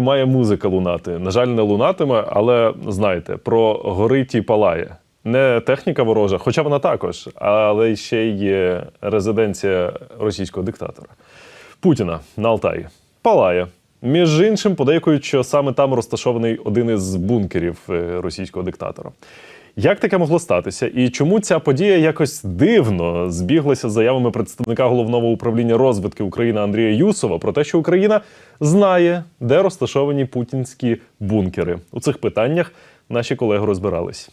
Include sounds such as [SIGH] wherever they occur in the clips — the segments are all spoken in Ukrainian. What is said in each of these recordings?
має музика лунати. На жаль, не лунатиме, але знаєте, про горить і палає. Не техніка ворожа, хоча вона також, але ще й резиденція російського диктатора Путіна на Алтаї. Палає. Між іншим, подейкують, що саме там розташований один із бункерів е, російського диктатора. Як таке могло статися? І чому ця подія якось дивно збіглася з заявами представника головного управління розвідки України Андрія Юсова про те, що Україна знає, де розташовані путінські бункери? У цих питаннях наші колеги розбирались.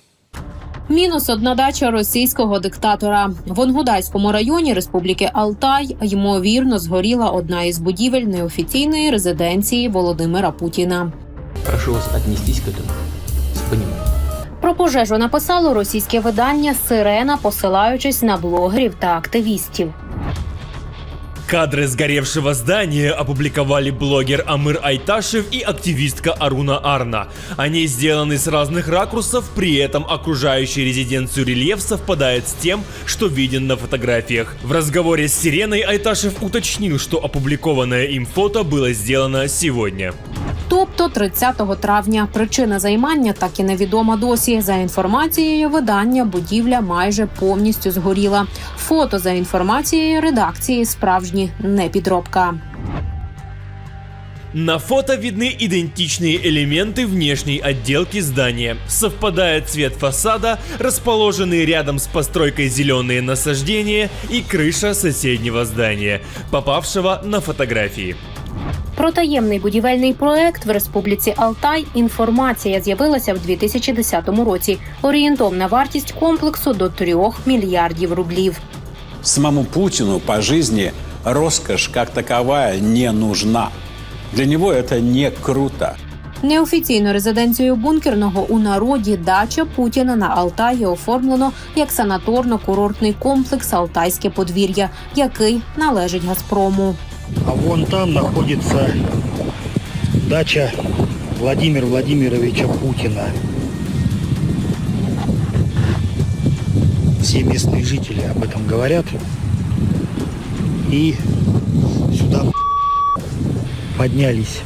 Мінус одна дача російського диктатора в Онгудайському районі Республіки Алтай. Ймовірно, згоріла одна із будівель неофіційної резиденції Володимира Путіна. Прошу вас отнестись к этому с пониманием. Про пожежу написало російське видання Сирена, посилаючись на блогерів та активістів. Кадры сгоревшего здания опубликовали блогер Амыр Айташев и активистка Аруна Арна. Они сделаны с разных ракурсов, при этом окружающий резиденцию рельеф совпадает с тем, что виден на фотографиях. В разговоре с Сиреной Айташев уточнил, что опубликованное им фото было сделано сегодня. Тобто 30 травня причина займання так і невідома досі. За інформацією видання, будівля майже повністю згоріла. Фото за інформацією редакції справжні не підробка. На фото видны идентичные элементы внешней отделки здания. Совпадает цвет фасада, расположенные рядом с постройкой зеленые насаждения и крыша соседнего здания, попавшего на фотографии. Про таємний будівельний проект в Республіці Алтай інформація з'явилася в 2010 році. Орієнтовна вартість комплексу до 3 мільярдів рублів. Самому Путину по жизни роскошь как таковая не нужна. Для него это не круто. Неофіційно резиденцію бункерного у народі дача Путіна на Алтаї оформлено як санаторно-курортний комплекс Алтайське подвір'я, який належить Газпрому. А вон там находится дача Владимира Владимировича Путина. Все местные жители об этом говорят. И сюда поднялись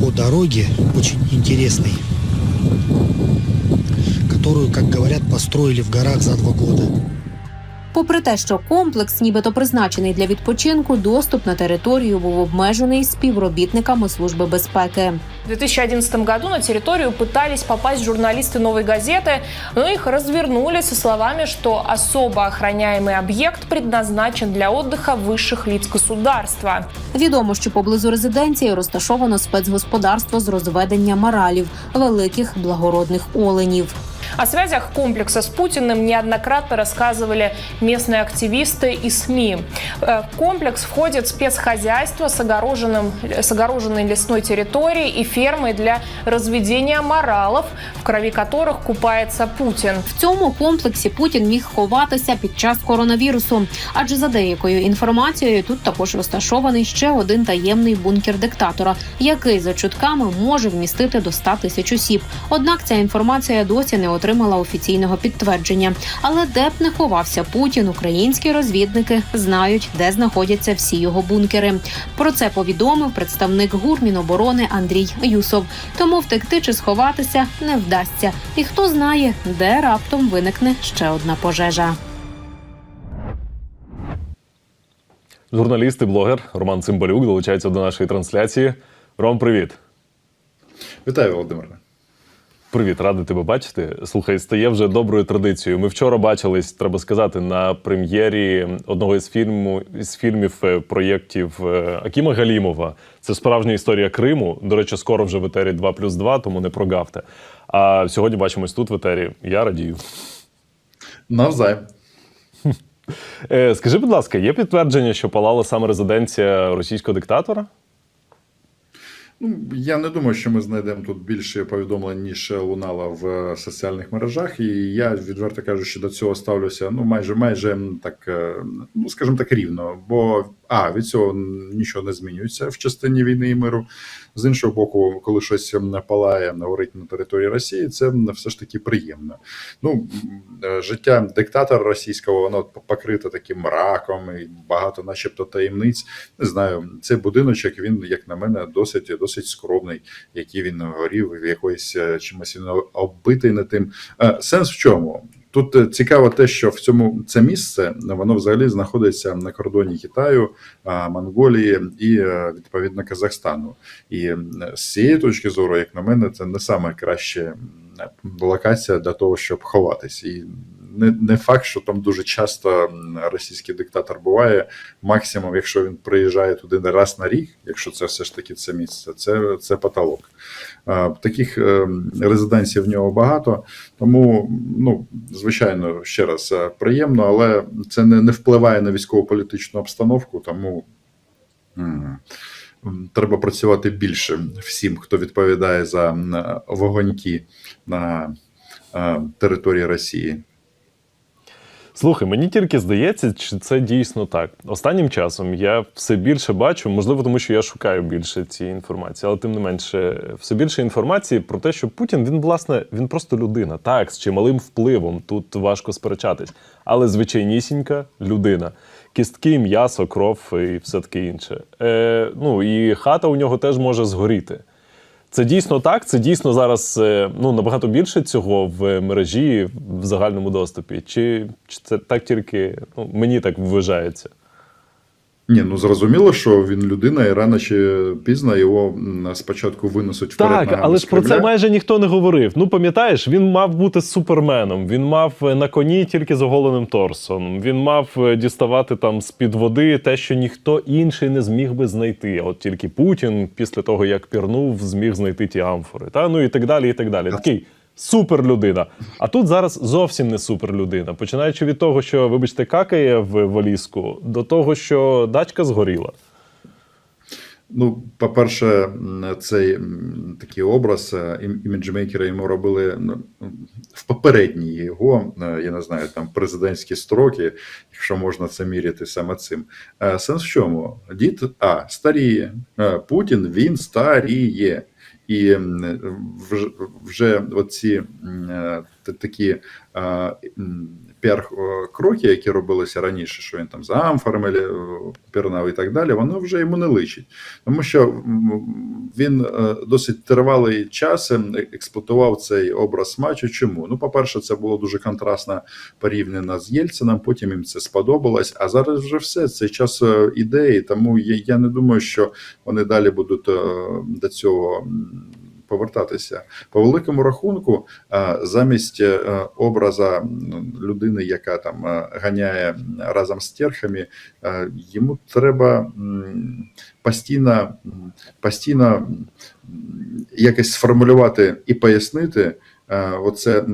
по дороге очень интересной, которую, как говорят, построили в горах за два года. Попри те, що комплекс, нібито призначений для відпочинку, доступ на територію був обмежений співробітниками служби безпеки. В 2011 году на территорию пытались попасть журналисты «Новой газеты», но их развернули со словами, что особо охраняемый объект предназначен для отдыха высших лиц государства. Відомо, що поблизу резиденції розташовано спецгосподарство з розведення маралів, великих благородних оленів. О связях комплекса с Путиным неоднократно рассказывали местные активисты и СМИ. Э, В комплекс входит спецхозяйство с, огороженным, с огороженной лесной территорией и фермой для разведения моралов, в крови которых купается Путин. В цьому комплексі Путін міг ховатися під час коронавірусу, адже за деякою інформацією тут також розташований ще один таємний бункер диктатора, який за чутками може вмістити до 100 тисяч осіб. Однак ця інформація досі не отримала офіційного підтвердження. Але де б не ховався Путін, українські розвідники знають, де знаходяться всі його бункери. Про це повідомив представник ГУР Міноборони Андрій Юсов. Тому втекти чи сховатися не вдасться. І хто знає, де раптом виникне ще одна пожежа. Журналіст і блогер Роман Цимбалюк долучається до нашої трансляції. Ром, привіт. Вітаю, Володимире. Привіт, радий тебе бачити. Слухай, стає вже доброю традицією. Ми вчора бачились, треба сказати, на прем'єрі одного із фільму із фільмів е, проєктів е, Акіма Галімова. Це справжня історія Криму. До речі, скоро вже в етері 2 плюс 2, тому не прогавте. А сьогодні бачимось тут в етері. Я радію. Навзаєм. Е, скажи, будь ласка, є підтвердження, що палала саме резиденція російського диктатора? Ну, я не думаю, що ми знайдемо тут більше повідомлень, ніж лунало в соціальних мережах. І я відверто кажучи, до цього ставлюся ну майже майже так, е, ну скажімо так, рівно. Бо а від цього нічого не змінюється в частині війни і миру. З іншого боку, коли щось палає, горить на території Росії, це все ж таки приємно. Ну, е, життя диктатора російського, воно покрите таким мраком і багато, начебто, таємниць. Не знаю, цей будиночок, він, як на мене, досить досить скромний, який він горів, якоїсь е, чимось він оббитий не тим. Е, Сенс в чому? Тут е, цікаво те, що в цьому це місце воно взагалі знаходиться на кордоні Китаю, Монголії і е, відповідно Казахстану. І з цієї точки зору, як на мене, це не саме краща локація для того, щоб ховатись. І не, не факт, що там дуже часто російський диктатор буває. Максимум, якщо він приїжджає туди не раз на рік, якщо це все ж таки це місце, це, це потолок. Таких е, резиденцій в нього багато, тому, ну, звичайно, ще раз е, приємно, але це не, не впливає на військово-політичну обстановку, тому. Треба працювати більше всім, хто відповідає за вогоньки на е, території Росії. Слухай, мені тільки здається, чи це дійсно так. Останнім часом я все більше бачу, можливо, тому що я шукаю більше цієї інформації, але тим не менше, все більше інформації про те, що Путін він, власне, він просто людина, так, з чималим впливом. Тут важко сперечатись, але звичайнісінька людина. Кістки, м'ясо, кров і все таке інше. Е, ну і хата у нього теж може згоріти. Це дійсно так. Це дійсно зараз е, ну набагато більше цього в мережі в загальному доступі. Чи, чи це так тільки ну, мені так вважається? Ні, ну зрозуміло, що він людина, і рано чи пізно його спочатку винесуть вперед. Так, ногами але з ж про це Кремля. майже ніхто не говорив. Ну пам'ятаєш, він мав бути суперменом. Він мав е, на коні тільки з оголеним торсом. Він мав е, діставати там з під води те, що ніхто інший не зміг би знайти. От тільки Путін, після того як пірнув, зміг знайти ті амфори. Та ну і так далі. І так далі. Такий суперлюдина. А тут зараз зовсім не суперлюдина. Починаючи від того, що, вибачте, какає в валізку, до того, що дачка згоріла. Ну, по-перше, цей такий образ е, іміджмейкера йому робили ну, в попередні його, е, я не знаю, там президентські строки, якщо можна це міряти саме цим. Е, Сенс в чому? Дід А старіє. Путін він старіє. І вже, оці е, такі піар-кроки, які робилися раніше, що він там за амфорами пірнав і так далі, воно вже йому не личить. Тому що він е, досить тривалий час е, експлуатував цей образ матчу. Чому? Ну, по-перше, це було дуже контрастно порівняно з Єльцином, потім їм це сподобалось. А зараз вже все цей час е, ідеї. Тому я, не думаю, що вони далі будуть е, до цього. Повертатися по великому рахунку, е, замість е, образа людини, яка там е, ганяє разом з терхами, йому треба постійно, постійно якось сформулювати і пояснити оце,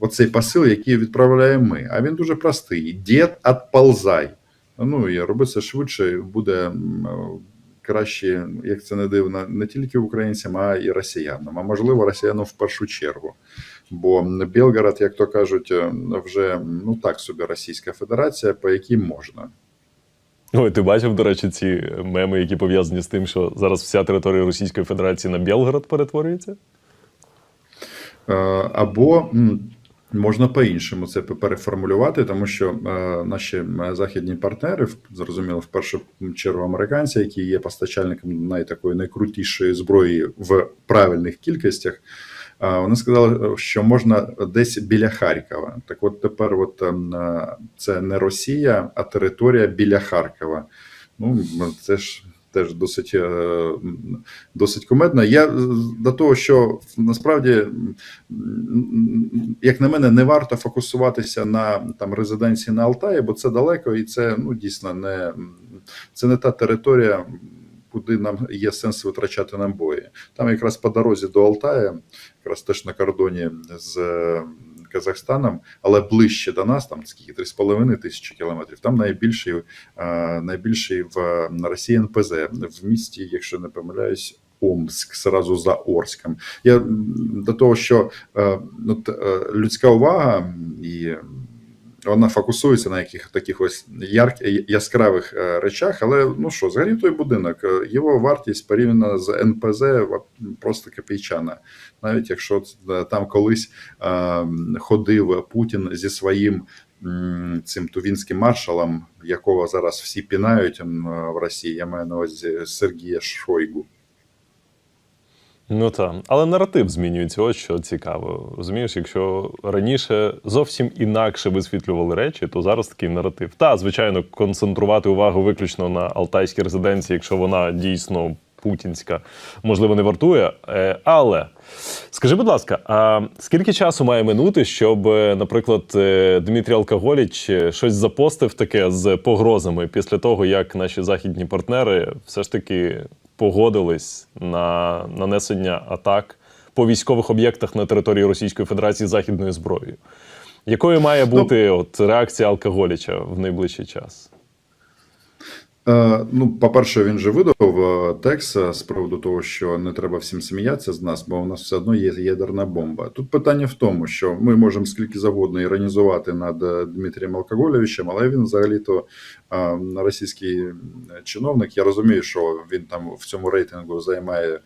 оцей посил, який відправляємо ми. А він дуже простий: дід отползай. Ну і роби це швидше, буде краще, як це не дивно, не тільки українцям, а і росіянам. А можливо, росіянам в першу чергу. Бо Белгород, як то кажуть, е, вже ну так собі Російська Федерація, по якій можна. Ой, ти бачив, до речі, ці меми, які пов'язані з тим, що зараз вся територія Російської Федерації на Білгород перетворюється? Е, Або можна по-іншому це переформулювати, тому що е, наші е, західні партнери, зрозуміло, в першу чергу американці, які є постачальником найтакої найкрутішої зброї в правильних кількостях. е, Вони сказали, що можна десь біля Харкова. Так от тепер, от ем, е, це не Росія, а територія біля Харкова. Ну це ж теж досить, е, досить кумедно. Я до того, що насправді, як на мене, не варто фокусуватися на там резиденції на Алтаї, бо це далеко і це ну дійсно не це не та територія. Куди нам є сенс витрачати нам бої. Там якраз по дорозі до Алтая, якраз теж на кордоні з Казахстаном, але ближче до нас, там скільки 3,5 тисячі кілометрів. Там найбільший, е, найбільший в на Росії НПЗ в місті, якщо не помиляюсь. Омск, сразу за Орском. Я до того, що е, от, е, людська увага і вона фокусується на яких таких ось ярк, яскравих е, речах. Але ну що, взагалі той будинок, е, його вартість порівняно з НПЗ просто копійчана. Навіть якщо там колись е, ходив Путін зі своїм цим тувінським маршалом, якого зараз всі пінають в Росії. Я маю на увазі Сергія Шойгу. Ну так, але наратив змінюється, ось що цікаво. Розумієш, якщо раніше зовсім інакше висвітлювали речі, то зараз такий наратив. Та, звичайно, концентрувати увагу виключно на алтайській резиденції, якщо вона дійсно путінська, можливо, не вартує. Е, Але скажи, будь ласка, а скільки часу має минути, щоб, е, наприклад, е, Дмитрій Алкоголіч щось запостив таке з погрозами після того, як наші західні партнери все ж таки погодились на нанесення атак по військових об'єктах на території Російської Федерації західною зброєю? Якою має бути от реакція алкоголіча в найближчий час? Е, Ну, по-перше, він же видав е, текст е, з приводу того, що не треба всім сміятися з нас, бо у нас все одно є ядерна бомба. Тут питання в тому, що ми можемо скільки завгодно іронізувати над Дмитрієм Алкоголєвичем, але він взагалі-то російський чиновник. Я розумію, що він там в цьому рейтингу займає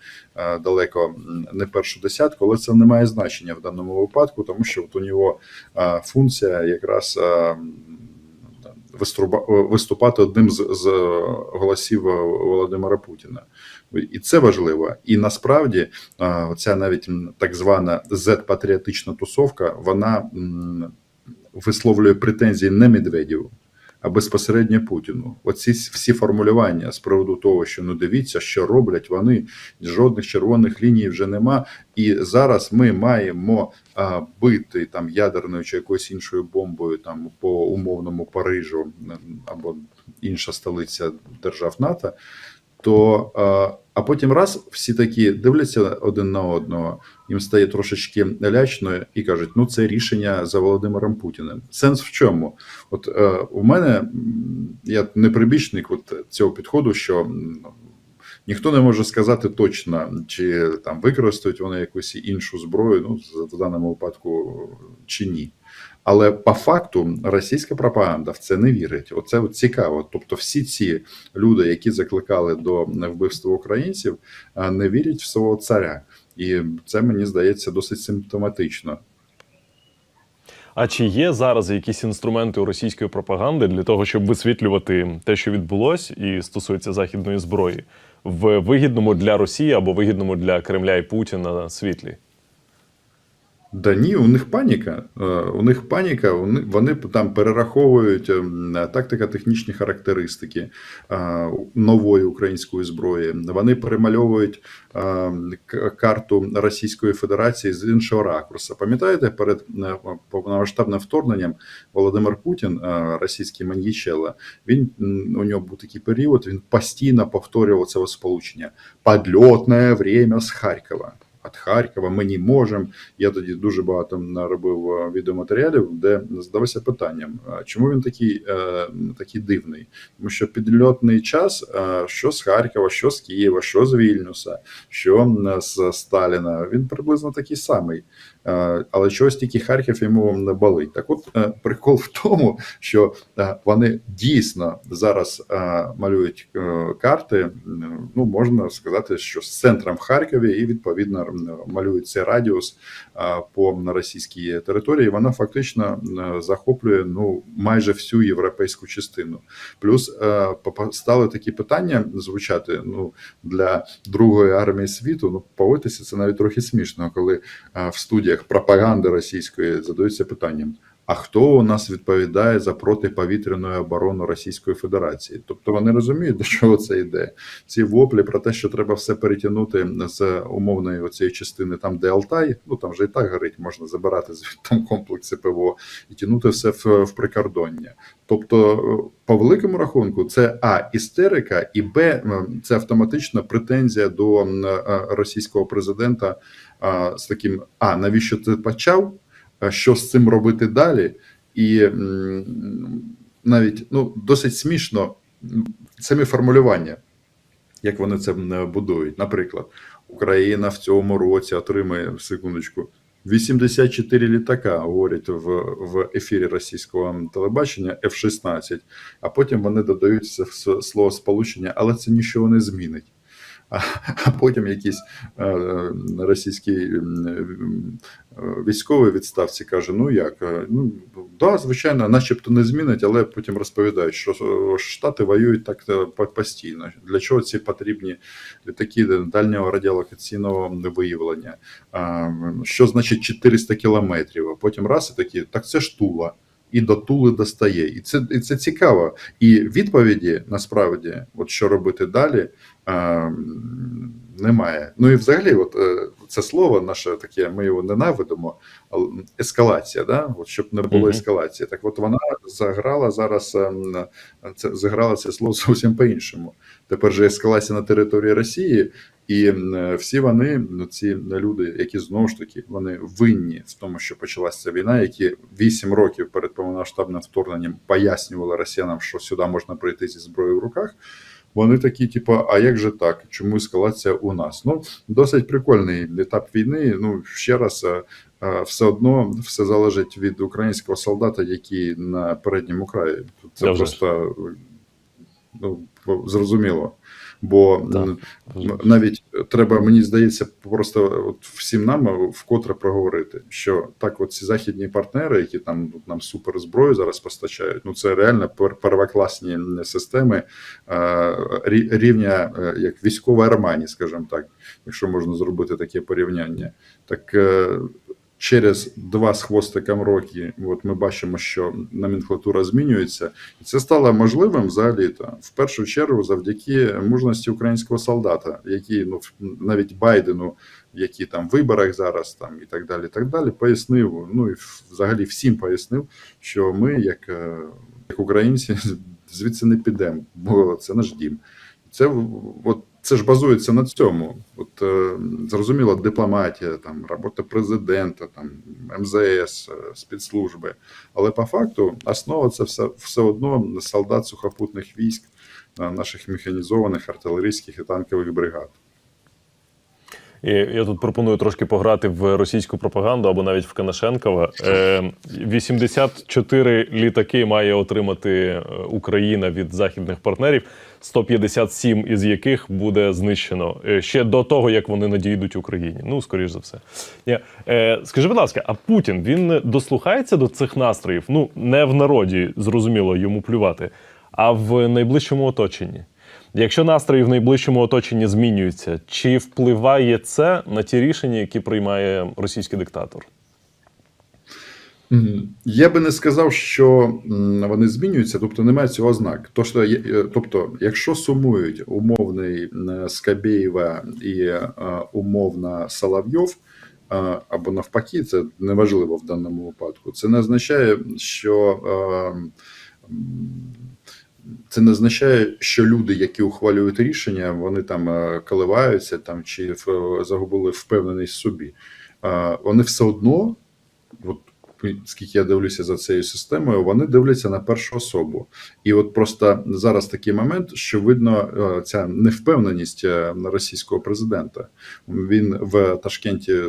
далеко не першу десятку, але це не має значення в даному випадку, тому що от у нього функція якраз. Е, виступати одним з, з голосів Володимира Путіна. І це важливо. І насправді ця навіть так звана Z-патріотична тусовка, вона висловлює претензії не Медведєву, а безпосередньо Путіну. Оці всі формулювання з приводу того, що ну дивіться, що роблять вони, жодних червоних ліній вже нема. І зараз ми маємо а, бити там ядерною чи якоюсь іншою бомбою там по умовному Парижу або інша столиця держав НАТО. То а, а потім раз всі такі дивляться один на одного, їм стає трошечки лячно і кажуть: ну це рішення за Володимиром Путіним. Сенс в чому? От е, у мене я не прибічник от цього підходу, що ніхто не може сказати точно, чи там використають вони якусь іншу зброю, ну в даному випадку чи ні. Але по факту російська пропаганда в це не вірить. Оце от цікаво. Тобто, всі ці люди, які закликали до вбивства українців, не вірять в свого царя, і це мені здається досить симптоматично. А чи є зараз якісь інструменти у російської пропаганди для того, щоб висвітлювати те, що відбулось, і стосується західної зброї, в вигідному для Росії або вигідному для Кремля і Путіна світлі? Да ні, у них паніка. Е, У них паніка, вони, там перераховують ем, тактико-технічні характеристики е, нової української зброї. Вони перемальовують е, карту Російської Федерації з іншого ракурсу. Пам'ятаєте, перед повномасштабним вторгненням Володимир Путін, російський маньячела, він у нього був такий період, він постійно повторював це сполучення: «Подльотне время з Харкова. От Харкова ми не можемо. Я тоді дуже багато наробив е, відеоматеріалів, де задавався питанням, чому він такий, е, такий дивний? Тому що підльотний час, е, що з Харкова, що з Києва, що з Вільнюса, що з Сталіна, він приблизно такий самий. Е, Але чогось тільки Харків йому не болить. Так от е, прикол в тому, що е, вони дійсно зараз е, малюють е, карти. Ну можна сказати, що з центром в Харкові, і відповідно малюють цей радіус по російській території. Вона фактично е, захоплює ну майже всю європейську частину. Плюс е, стали такі питання звучати ну для другої армії світу. Ну поводитися це навіть трохи смішно, коли в студіях пропаганди російської задаються питанням. А хто у нас відповідає за протиповітряну оборону Російської Федерації? Тобто вони розуміють, до чого це йде. Ці воплі про те, що треба все перетягнути з умовної оцієї частини, там де Алтай, ну там вже і так горить, можна забирати звідти там комплекси ПВО і тягнути все в, в прикордоння. Тобто, по великому рахунку, це а істерика, і б це автоматична претензія до е, російського президента а, з таким: а навіщо ти почав? Що з цим робити далі? І навіть ну досить смішно самі формулювання, як вони це будують. Наприклад, Україна в цьому році отримає секундочку 84 літака говорять в, в ефірі російського телебачення F-16, а потім вони додають слово сполучення, але це нічого не змінить. А, потім якийсь е, російський е, військовий відставці каже: ну як, е, ну да, звичайно, начебто не змінить, але потім розповідають, що Штати воюють так постійно. Для чого ці потрібні літаки дальнього радіолокаційного виявлення? Що значить 400 кілометрів? А потім раз і такі, так це ж Тула. І до Тули достає. І це, і це цікаво. І відповіді насправді, от що робити далі, а, немає. Ну і взагалі, от е, це слово наше таке, ми його ненавидимо. Ескалація, да? от щоб не було ескалації. Так от вона заграла зараз, ем, це заграла це слово зовсім по-іншому. Тепер же ескалація на території Росії, і всі вони, ну, ці люди, які знову ж таки вони винні в тому, що почалася ця війна, які вісім років перед повномасштабним вторгненням пояснювали росіянам, що сюди можна прийти зі зброєю в руках. Вони такі, типу, а як же так? Чому ескалація у нас? Ну, досить прикольний етап війни. Ну, ще раз, е, е, все одно все залежить від українського солдата, який на передньому краї. Це ж. просто ну, зрозуміло. Бо Так, навіть треба, мені здається, просто от всім нам вкотре проговорити, що так, от ці західні партнери, які там нам суперзброю зараз постачають, ну це реально пер- первокласні системи е, рівня е, як військова армані, скажімо так, якщо можна зробити таке порівняння. Так е, через два з хвостиком роки, от ми бачимо, що номенклатура змінюється, і це стало можливим взагалі то в першу чергу завдяки мужності українського солдата, який ну навіть Байдену, які там в виборах зараз там і так далі, і так далі, пояснив. Ну і взагалі всім пояснив, що ми, як, е, як українці, [LAUGHS] звідси не підемо, бо це наш дім. Це от це ж базується на цьому. От е, зрозуміло, дипломатія, там робота президента, там МЗС, е, спецслужби. Але по факту основа це все, все одно солдат сухопутних військ, е, наших механізованих артилерійських і танкових бригад. І я тут пропоную трошки пограти в російську пропаганду або навіть в Канашенкова. Е, 84 літаки має отримати е, Україна від західних партнерів, 157 із яких буде знищено е, ще до того, як вони надійдуть Україні. Ну, скоріш за все. Е, скажи, будь ласка, а Путін він дослухається до цих настроїв? Ну, не в народі, зрозуміло, йому плювати, а в найближчому оточенні. Якщо настрої в найближчому оточенні змінюються, чи впливає це на ті рішення, які приймає російський диктатор? Я би не сказав, що вони змінюються, тобто немає цього ознак. Е, тобто, якщо сумують умовний Скабєєва і е, умовна Соловйов, е, або навпаки, це неважливо в даному випадку. Це не означає, що це не означає, що люди, які ухвалюють рішення, вони там е, коливаються там чи загубили впевненість в собі. Вони все одно, от скільки я дивлюся за цією системою, вони дивляться на першу особу. І от просто зараз такий момент, що видно е, ця невпевненість е, російського президента. Він в Ташкенті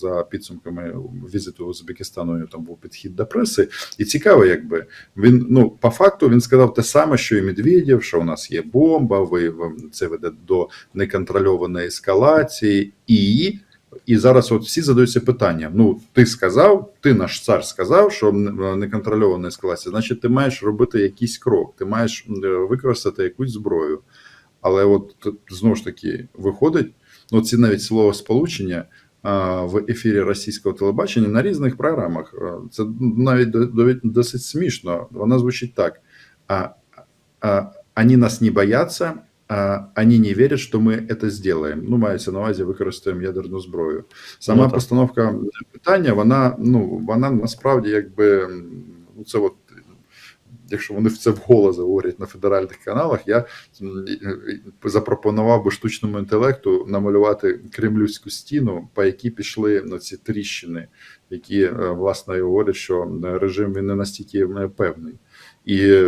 за підсумками візиту Узбекистану там був підхід до преси. І цікаво, якби він ну по факту він сказав те саме, що і Медведєв, що у нас є бомба, ви- це веде до неконтрольованої ескалації і. І зараз от всі задаються питанням: ну, ти сказав, ти наш цар сказав, що н- неконтрольована ескалація, значить, ти маєш робити якийсь крок, ти маєш е, використати якусь зброю. Але от знову ж таки виходить, ну ці навіть слово сполучення в ефірі російського телебачення на різних програмах. Це навіть до- до- досить смішно. Вона звучить так: а, а, вони нас не бояться. А они не вірять, що ми це зробимо. Ну, мається на увазі, використаємо ядерну зброю. Сама Ну, постановка питання, вона ну вона насправді якби ну це от. Якщо вони в це вголос говорять на федеральних каналах, я запропонував би штучному інтелекту намалювати кремлівську стіну, по якій пішли на ці тріщини, які е, власне говорять, що режим він не настільки певний. І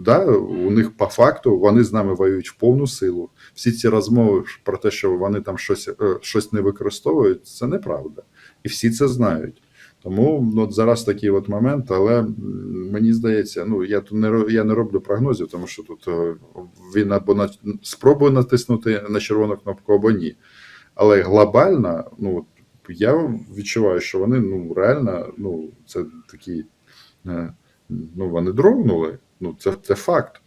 да, у них по факту вони з нами воюють в повну силу. Всі ці розмови про те, що вони там щось, е, щось не використовують, це неправда. І всі це знають. Тому ну, от зараз такий от момент, але мені здається, ну я тут не я не роблю прогнозів, тому що тут е, він або на спробує натиснути на червону кнопку, або ні. Але глобально, ну я відчуваю, що вони ну реально, ну це такі, е, ну вони дрогнули. Ну це, це факт.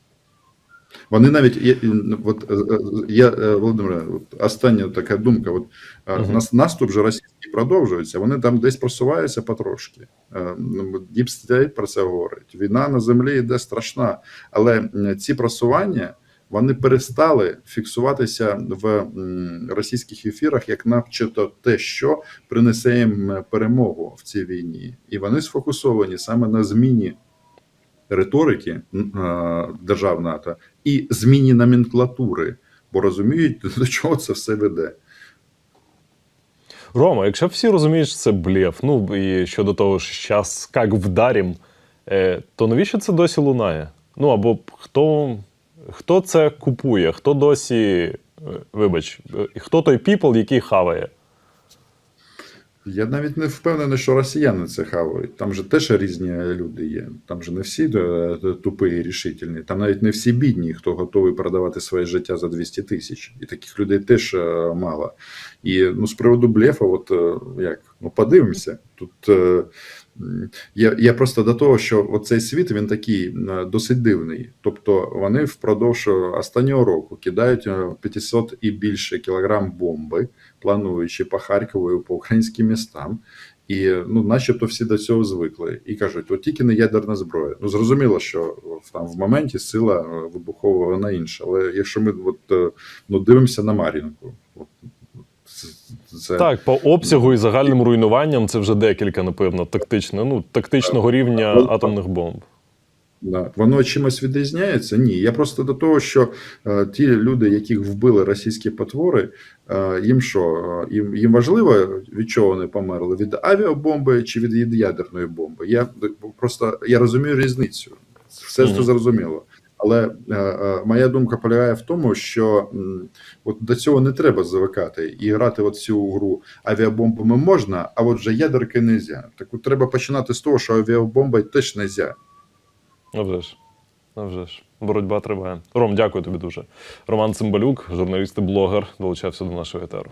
Вони навіть є, от е, е, я е, Володимире, остання така думка. От нас наступ же російський продовжується. Вони там десь просуваються потрошки. Ну, про це говорить. Війна на землі йде страшна, але ці просування. Вони перестали фіксуватися в російських ефірах, як начебто те, що принесе їм перемогу в цій війні, і вони сфокусовані саме на зміні риторики е, держав НАТО і зміні номенклатури, бо розуміють, [LAUGHS] до чого це все веде. Рома, якщо всі розуміють, що це блєф, ну і щодо того, що зараз як вдарім, е, то навіщо це досі лунає? Ну або хто, хто це купує, хто досі, е, вибач, хто той піпл, який хаває? Я навіть не впевнений, що росіяни це хавають. Там же теж різні люди є. Там же не всі е, тупі і рішительні. Там навіть не всі бідні, хто готовий продавати своє життя за 200 тисяч. І таких людей теж е, мало. І ну, з приводу блефа, от е, як ну подивимося. Тут е, я, я просто до того, що оцей світ він такий е, досить дивний. Тобто вони впродовж останнього року кидають е, 500 і більше кілограм бомби плануючи по Харкову і по українським містам. І ну, начебто всі до цього звикли і кажуть, от тільки не ядерна зброя. Ну зрозуміло, що там в моменті сила е, вибухова вона інша. Але якщо ми от, е, ну, дивимося на Мар'їнку, це, це Так, по обсягу і загальним руйнуванням це вже декілька, напевно, тактично, ну, тактичного рівня атомних бомб. Да. Воно чимось відрізняється? Ні. Я просто до того, що е, ті люди, яких вбили російські потвори, е, їм що? е, Їм, їм важливо, від чого вони померли? Від авіабомби чи від ядерної бомби? Я просто я розумію різницю. Все Мгм. це зрозуміло. Але е, е, моя думка полягає в тому, що от до цього не треба звикати і грати от цю гру авіабомбами можна, а от вже ядерки не можна. Так от треба починати з того, що авіабомба теж не можна. А вже ж. А ж. Боротьба триває. Ром, дякую тобі дуже. Роман Цимбалюк, журналіст і блогер, долучався до нашого етеру.